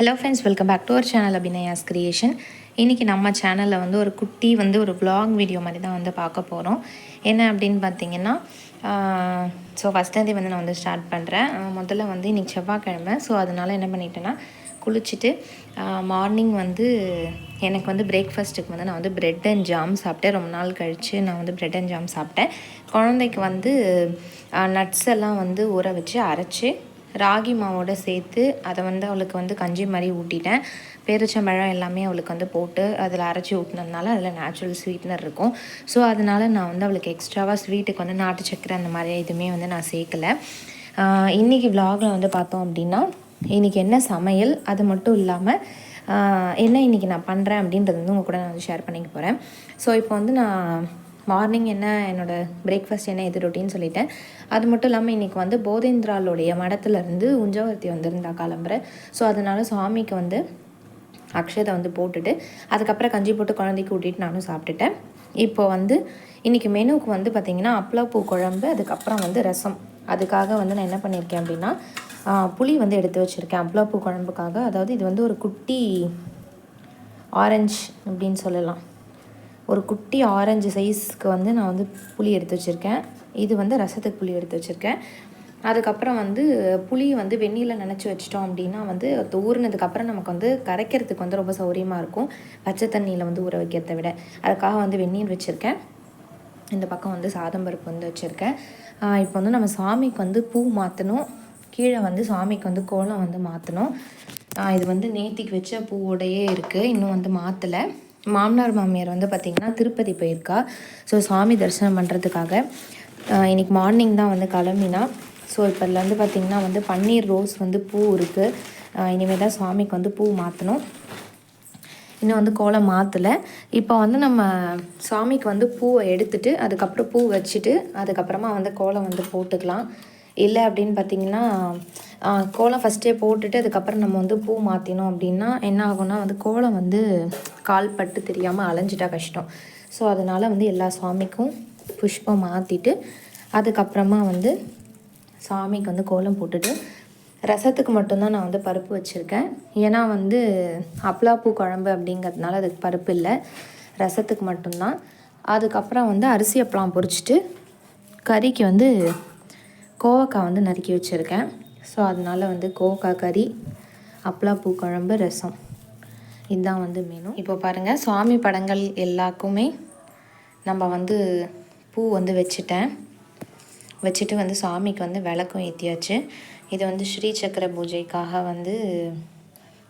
Hello friends welcome back to our channel Abhinaya's creation இன்றைக்கி நம்ம சேனலில் வந்து ஒரு குட்டி வந்து ஒரு vlog வீடியோ மாதிரி தான் வந்து பார்க்க போகிறோம் என்ன அப்படின்னு பார்த்தீங்கன்னா ஸோ ஃபஸ்ட்டேந்தே வந்து நான் வந்து ஸ்டார்ட் பண்ணுறேன் முதல்ல வந்து இன்றைக்கி செவ்வாய்க்கிழமை ஸோ அதனால் என்ன பண்ணிட்டேன்னா குளிச்சுட்டு மார்னிங் வந்து எனக்கு வந்து பிரேக்ஃபாஸ்ட்டுக்கு வந்து நான் வந்து ப்ரெட் அண்ட் ஜாம் சாப்பிட்டேன். ரொம்ப நாள் கழித்து நான் வந்து ப்ரெட் அண்ட் ஜாம் சாப்பிட்டேன். குழந்தைக்கு வந்து நட்ஸ் எல்லாம் வந்து ஊற வச்சு அரைச்சி ராகி மாவோட சேர்த்து அதை வந்து அவளுக்கு வந்து கஞ்சி மாதிரி ஊட்டிட்டேன். பேரிச்சம்பழம் எல்லாமே அவளுக்கு வந்து போட்டு அதில் அரைச்சி ஊட்டினதுனால அதில் நேச்சுரல் ஸ்வீட்னர் இருக்கும். ஸோ அதனால் நான் வந்து அவளுக்கு எக்ஸ்ட்ராவாக ஸ்வீட்டுக்கு வந்து நாட்டு சக்கரை அந்த மாதிரி எதுவுமே வந்து நான் சேர்க்கலை. இன்றைக்கி இன்னைக்கு வந்து பார்த்தோம் அப்படின்னா இன்றைக்கி என்ன சமையல்? அது மட்டும் இல்லாமல் என்ன இன்றைக்கி நான் பண்ணுறேன் அப்படின்றது வந்து உங்கள் கூட நான் வந்து ஷேர் பண்ணிக்க போகிறேன் ஸோ இப்போ வந்து நான் மார்னிங் என்ன என்னோடய பிரேக்ஃபாஸ்ட் என்ன எது ரொட்டின்னு சொல்லிட்டேன். அது மட்டும் இல்லாமல் இன்றைக்கி வந்து போதேந்திராலோடைய மடத்துலேருந்து உஞ்சவர்த்தி வந்திருந்தா கிளம்புறேன் ஸோ அதனால் சுவாமிக்கு வந்து அக்ஷதை வந்து போட்டுட்டு அதுக்கப்புறம் கஞ்சி போட்டு குழந்தைக்கு ஊட்டிட்டு நானும் சாப்பிட்டுட்டேன். இப்போ வந்து இன்றைக்கி மெனுவுக்கு வந்து பார்த்திங்கன்னா பூ குழம்பு அதுக்கப்புறம் வந்து ரசம். அதுக்காக வந்து நான் என்ன பண்ணியிருக்கேன் அப்படின்னா புளி வந்து எடுத்து வச்சுருக்கேன். அப்பளப்பூ குழம்புக்காக. அதாவது இது வந்து ஒரு குட்டி ஆரஞ்சு அப்படின்னு சொல்லலாம். ஒரு குட்டி ஆரஞ்சு சைஸ்க்கு வந்து நான் வந்து புளி எடுத்து வச்சுருக்கேன். இது வந்து ரசத்துக்கு புளி எடுத்து வச்சுருக்கேன். அதுக்கப்புறம் வந்து புளி வந்து வெந்நீரில் நினச்சி வச்சிட்டோம் அப்படின்னா வந்து அது ஊறினதுக்கப்புறம் நமக்கு வந்து கரைக்கிறதுக்கு வந்து ரொம்ப சௌரியமாக இருக்கும். பச்சை தண்ணியில் வந்து ஊற வைக்கிறத விட. அதுக்காக வந்து வெந்நீர் வச்சுருக்கேன். இந்த பக்கம் வந்து சாதம் பருப்பு வந்து வச்சுருக்கேன். இப்போ வந்து நம்ம சாமிக்கு வந்து பூ மாற்றணும் கீழே வந்து சாமிக்கு வந்து கோலம் வந்து மாற்றணும் இது வந்து நேத்திக்கு வச்ச பூவோடையே இருக்குது இன்னும் வந்து மாற்றலை மாமனார் மாமியார் வந்து பார்த்திங்கன்னா திருப்பதி போயிருக்கா. ஸோ சாமி தரிசனம் பண்ணுறதுக்காக இன்னைக்கு மார்னிங் தான் வந்து கிளம்பினா. ஸோ இப்போ இதுல வந்து பார்த்திங்கன்னா வந்து பன்னீர் ரோஸ் வந்து பூ இருக்குது இனிமேல் தான் சாமிக்கு வந்து பூ மாற்றணும் இன்னும் வந்து கோலம் மாற்றலை இப்போ வந்து நம்ம சாமிக்கு வந்து பூவை எடுத்துட்டு அதுக்கப்புறம் பூ வச்சுட்டு அதுக்கப்புறமா வந்து கோலம் வந்து போட்டுக்கலாம். இல்லை அப்படின்னு பார்த்தீங்கன்னா கோலம் ஃபஸ்ட்டே போட்டுட்டு அதுக்கப்புறம் நம்ம வந்து பூ மாற்றினோம் அப்படின்னா என்ன ஆகும்னா வந்து கோலம் வந்து கால் பட்டு தெரியாமல் அலைஞ்சிட்டா கஷ்டம். ஸோ அதனால் வந்து எல்லா சாமிக்கும் புஷ்பம் மாற்றிட்டு அதுக்கப்புறமா வந்து சாமிக்கு வந்து கோலம் போட்டுட்டு ரசத்துக்கு மட்டும்தான் நான் வந்து பருப்பு வச்சுருக்கேன். ஏன்னா வந்து அப்பளாப்பூ குழம்பு அப்படிங்கிறதுனால அதுக்கு பருப்பு இல்லை. ரசத்துக்கு மட்டும்தான். அதுக்கப்புறம் வந்து அரிசி அப்பளம் பொரிச்சிட்டு கறிக்கு வந்து கோவக்காய் வந்து நறுக்கி வச்சுருக்கேன். ஸோ அதனால வந்து கோவக்காய் கறி அப்பளாப்பூ குழம்பு ரசம். இதுதான் வந்து மெனு இப்போ பாருங்கள் சுவாமி படங்கள் எல்லாருக்குமே நம்ம வந்து பூ வந்து வச்சுட்டேன். வச்சுட்டு வந்து சாமிக்கு வந்து விளக்கும் ஏற்றியாச்சு இது வந்து ஸ்ரீ சக்கர பூஜைக்காக வந்து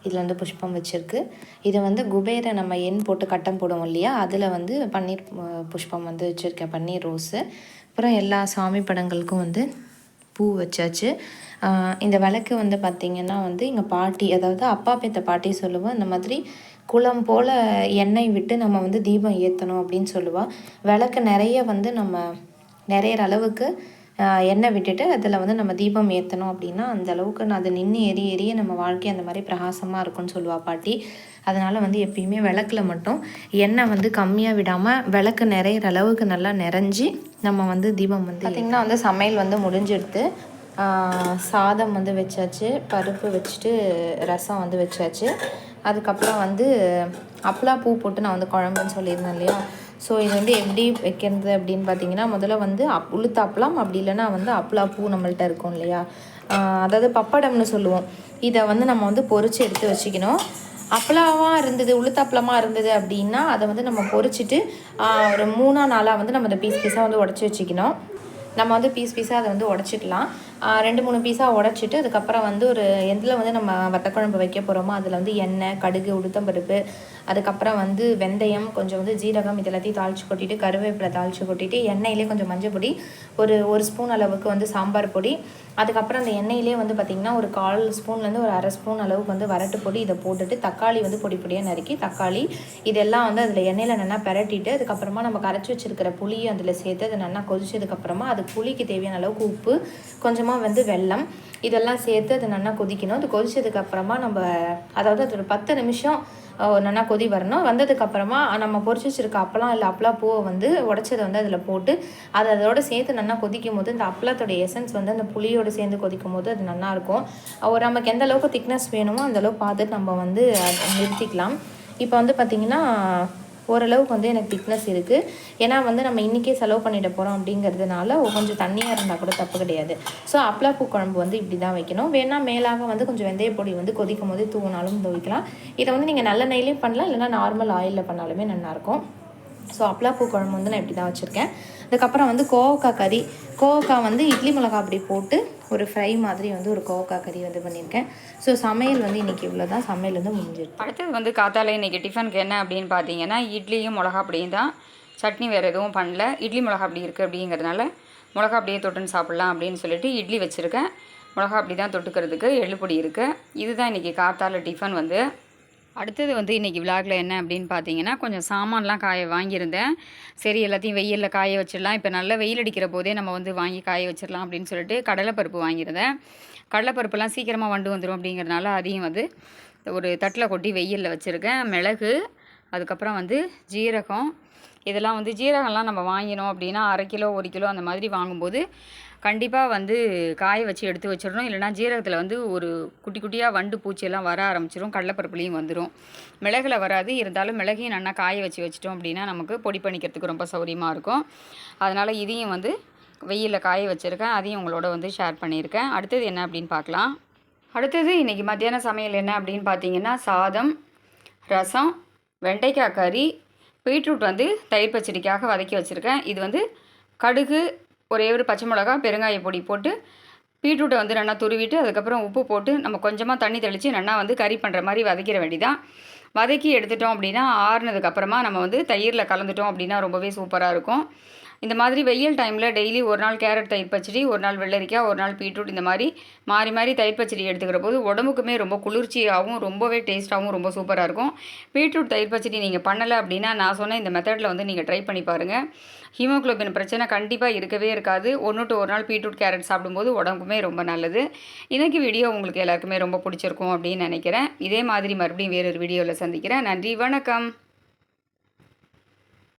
இதில் வந்து புஷ்பம் வச்சுருக்கு. இது வந்து குபேரை நம்ம எண் போட்டு கட்டம் போடுவோம் இல்லையா? அதில் வந்து பன்னீர் புஷ்பம் வந்து வச்சுருக்கேன் பன்னீர் ரோஸு. அப்புறம் எல்லா சாமி படங்களுக்கும் வந்து பூ வச்சாச்சு. இந்த விளக்கு வந்து பார்த்திங்கன்னா வந்து எங்கள் பாட்டி அதாவது அப்பா பேத்த பாட்டி சொல்லுவோம் இந்த மாதிரி குளம் போல் எண்ணெய் விட்டு நம்ம வந்து தீபம் ஏற்றணும் அப்படின்னு சொல்லுவாள் விளக்கு நிறைய வந்து நம்ம நிறையிற அளவுக்கு எண்ணெய் விட்டுட்டு அதில் வந்து நம்ம தீபம் ஏற்றணும் அப்படின்னா அந்த அளவுக்கு நான் அதை நின்று எரிய எரிய நம்ம வாழ்க்கை அந்த மாதிரி பிரகாசமாக இருக்கும்னு சொல்லுவாள் பாட்டி. அதனால் வந்து எப்பயுமே விளக்கில் மட்டும் எண்ணெய் வந்து கம்மியாக விடாமல் விளக்கு நிறையிற அளவுக்கு நல்லா நிறைஞ்சி நம்ம வந்து தீபம் வந்து பார்த்திங்கன்னா வந்து சமையல் வந்து முடிஞ்சிடுது சாதம் வந்து வச்சாச்சு பருப்பு வச்சுட்டு ரசம் வந்து வச்சாச்சு. அதுக்கப்புறம் வந்து அப்பளா பூ போட்டு நான் வந்து குழம்புன்னு சொல்லியிருந்தேன் இல்லையா? ஸோ இது வந்து எப்படி வைக்கிறது அப்படின்னு பார்த்தீங்கன்னா முதல்ல வந்து அப் உளுத்து அப்பளம் அப்படி இல்லைன்னா வந்து அப்பளா பூ நம்மள்ட்ட இருக்கும் இல்லையா? அதாவது பப்படம்னு சொல்லுவோம். இதை வந்து நம்ம வந்து பொறிச்சு எடுத்து வச்சுக்கணும். அப்பளாவாக இருந்தது உளுத்தப்பளமாக இருந்தது அப்படின்னா அதை வந்து நம்ம பொறிச்சிட்டு ஒரு மூணா நாளாக வந்து நம்ம அதை பீஸ் பீஸாக வந்து உடச்சி வச்சுக்கணும். நம்ம வந்து பீஸ் பீஸாக அதை வந்து உடச்சிக்கலாம். ரெண்டு மூணு பீஸாக உடச்சிட்டு அதுக்கப்புறம் வந்து ஒரு எதில் வந்து நம்ம வத்தக்குழம்பு வைக்க போகிறோமோ அதில் வந்து எண்ணெய் கடுகு உளுத்தம்பருப்பு அதுக்கப்புறம் வந்து வெந்தயம் கொஞ்சம் வந்து ஜீரகம் இது எல்லாத்தையும் தாளிச்சு கொட்டிட்டு கருவேப்பிலை தாளிச்சு கொட்டிட்டு எண்ணெயிலே கொஞ்சம் மஞ்சள் பொடி ஒரு ஒரு ஸ்பூன் அளவுக்கு வந்து சாம்பார் பொடி. அதுக்கப்புறம் அந்த எண்ணெயிலே வந்து பார்த்திங்கன்னா ஒரு கால் ஸ்பூன்லேருந்து ஒரு அரை ஸ்பூன் அளவுக்கு வந்து வரட்டு பொடி இதை போட்டுட்டு தக்காளி வந்து பொடி பொடியாக நறுக்கி தக்காளி இதெல்லாம் வந்து அதில் எண்ணெயில் நல்லா பரட்டிட்டு அதுக்கப்புறமா நம்ம கரைச்சி வச்சுருக்கிற புளியை அதில் சேர்த்து அதை நல்லா கொதிச்சதுக்கப்புறமா அது புளிக்கு தேவையான அளவுக்கு உப்பு கொஞ்சமாக வந்து வெல்லம் இதெல்லாம் சேர்த்து அது நல்லா கொதிக்கணும். அது கொதிச்சதுக்கப்புறமா நம்ம அதாவது அது ஒரு பத்து நிமிஷம் நல்லா கொதி வரணும். வந்ததுக்கப்புறமா நம்ம பொறிச்சு வச்சிருக்க அப்பளம் இல்லை அப்பளா பூவை வந்து உடச்சதை வந்து அதில் போட்டு அதை அதோட சேர்த்து நல்லா கொதிக்கும் போது இந்த அப்பளத்தோட எசன்ஸ் வந்து அந்த புளியோடு சேர்ந்து கொதிக்கும் போது அது நல்லாயிருக்கும் ஒரு நமக்கு எந்த அளவுக்கு திக்னஸ் வேணுமோ அந்த அளவுக்கு பார்த்துட்டு நம்ம வந்து நிறுத்திக்கலாம். இப்போ வந்து பார்த்திங்கன்னா ஓரளவுக்கு வந்து எனக்கு திக்னஸ் இருக்குது ஏன்னா வந்து நம்ம இன்றைக்கே செலவு பண்ணிட போகிறோம் அப்படிங்கிறதுனால கொஞ்சம் தண்ணியாக இருந்தால் கூட தப்பு கிடையாது. ஸோ அப்பளாப்பூ குழம்பு வந்து இப்படி தான் வைக்கணும். வேணால் மேலாக வந்து கொஞ்சம் வெந்தய பொடி வந்து கொதிக்கும் போது தூவினாலும் துவைக்கலாம். இதை வந்து நீங்கள் நல்ல நெய்லையும் பண்ணலாம் இல்லைனா நார்மல் ஆயிலில் பண்ணாலுமே நல்லாயிருக்கும். ஸோ அப்பளாப்பூ குழம்பு வந்து நான் இப்படி தான் வச்சுருக்கேன். அதுக்கப்புறம் வந்து கோவக்காய் கறி. கோவக்காய் வந்து இட்லி மிளகா அப்படி போட்டு ஒரு ஃப்ரை மாதிரி வந்து ஒரு கோவக்காய் கறி வந்து பண்ணியிருக்கேன். ஸோ சமையல் வந்து இன்றைக்கி இவ்வளோ தான் சமையல் வந்து முடிஞ்சிருக்கு அடுத்தது வந்து காத்தால இன்றைக்கி டிஃபனுக்கு என்ன அப்படின்னு பார்த்தீங்கன்னா இட்லியும் மிளகா அப்படியும் தான். சட்னி வேறு எதுவும் பண்ணல. இட்லி மிளகா அப்படி இருக்குது அப்படிங்கிறதுனால மிளகா அப்படியே தொட்டுன்னு சாப்பிட்லாம் அப்படின்னு சொல்லிட்டு இட்லி வச்சுருக்கேன். மிளகா அப்படி தான் தொட்டுக்கிறதுக்கு. எள்ளுப்பொடி இருக்குது இதுதான் இன்றைக்கி காத்தால டிஃபன் வந்து. அடுத்தது வந்து இன்றைக்கி விளாகில் என்ன அப்படின்னு பார்த்தீங்கன்னா கொஞ்சம் சாமான்லாம் காய வாங்கியிருந்தேன். சரி எல்லாத்தையும் வெயிலில் காய வச்சிடலாம். இப்போ நல்லா வெயில் அடிக்கிற போதே நம்ம வந்து வாங்கி காய வச்சிடலாம் அப்படின்னு சொல்லிட்டு கடலைப்பருப்பு வாங்கியிருந்தேன். கடலைப்பருப்புலாம் சீக்கிரமாக வண்டு வந்துடும் அப்படிங்கிறதுனால அதையும் வந்து ஒரு தட்டில் கொட்டி வெயிலில் வச்சுருக்கேன். மிளகு அதுக்கப்புறம் வந்து ஜீரகம். இதெல்லாம் வந்து ஜீரகம்லாம் நம்ம வாங்கினோம் அப்படின்னா அரை கிலோ ஒரு கிலோ அந்த மாதிரி வாங்கும்போது கண்டிப்பாக வந்து காய வச்சு எடுத்து வச்சிடணும். இல்லைனா ஜீரகத்தில் வந்து ஒரு குட்டி குட்டியாக வண்டு பூச்சியெல்லாம் வர ஆரம்பிச்சிடும் கடலப்பருப்புலையும் வந்துடும் மிளகில் வராது. இருந்தாலும் மிளகையும் நல்லா காய வச்சு வச்சிட்டோம் அப்படின்னா நமக்கு பொடி பண்ணிக்கிறதுக்கு ரொம்ப சௌரியமாக இருக்கும். அதனால் இதையும் வந்து வெயிலில் காய வச்சுருக்கேன். அதையும் உங்களோட வந்து ஷேர் பண்ணியிருக்கேன். அடுத்தது என்ன அப்படின்னு பார்க்கலாம். அடுத்தது இன்றைக்கி மத்தியான சமையல் என்ன அப்படின்னு பார்த்தீங்கன்னா சாதம் ரசம் வெண்டைக்காய் கறி பீட்ரூட் வந்து தயிர் பச்சடிக்காக வதக்கி வச்சுருக்கேன். இது வந்து கடுகு ஒரே ஒரு பச்சை மிளகா பெருங்காய பொடி போட்டு பீட்ரூட்டை வந்து நல்லா துருவிட்டு அதுக்கப்புறம் உப்பு போட்டு நம்ம கொஞ்சமாக தண்ணி தெளித்து நல்லா வந்து கறி பண்ணுற மாதிரி வதக்கிற வேண்டிதான். வதக்கி எடுத்துட்டோம் அப்படின்னா ஆறுனதுக்கப்புறமா நம்ம வந்து தயிரில் கலந்துட்டோம் அப்படின்னா ரொம்பவே சூப்பராக இருக்கும். இந்த மாதிரி வெயில் டைமில் டெய்லி ஒரு நாள் கேரட் தயிர் பச்சடி ஒரு நாள் வெள்ளரிக்காய் ஒரு நாள் பீட்ரூட் இந்த மாதிரி மாறி மாறி தயிர் பச்சடி எடுத்துக்கிற போது உடம்புக்குமே ரொம்ப குளிர்ச்சியாகவும் ரொம்பவே டேஸ்ட்டாகவும் ரொம்ப சூப்பராக இருக்கும். பீட்ரூட் தயிர் பச்சடி நீங்கள் பண்ணலை அப்படின்னா நான் சொன்ன இந்த மெத்தடில் வந்து நீங்கள் ட்ரை பண்ணி பாருங்கள் ஹீமோக்ளோபின் பிரச்சனை கண்டிப்பாக இருக்கவே இருக்காது. ஒன்று டு ஒரு நாள் பீட்ரூட் கேரட் சாப்பிடும்போது உடம்புக்குமே ரொம்ப நல்லது. இன்றைக்கி வீடியோ உங்களுக்கு எல்லாருக்குமே ரொம்ப பிடிச்சிருக்கும் அப்படின்னு நினைக்கிறேன். இதே மாதிரி மறுபடியும் வேறொரு வீடியோவில் சந்திக்கிறேன். நன்றி வணக்கம்.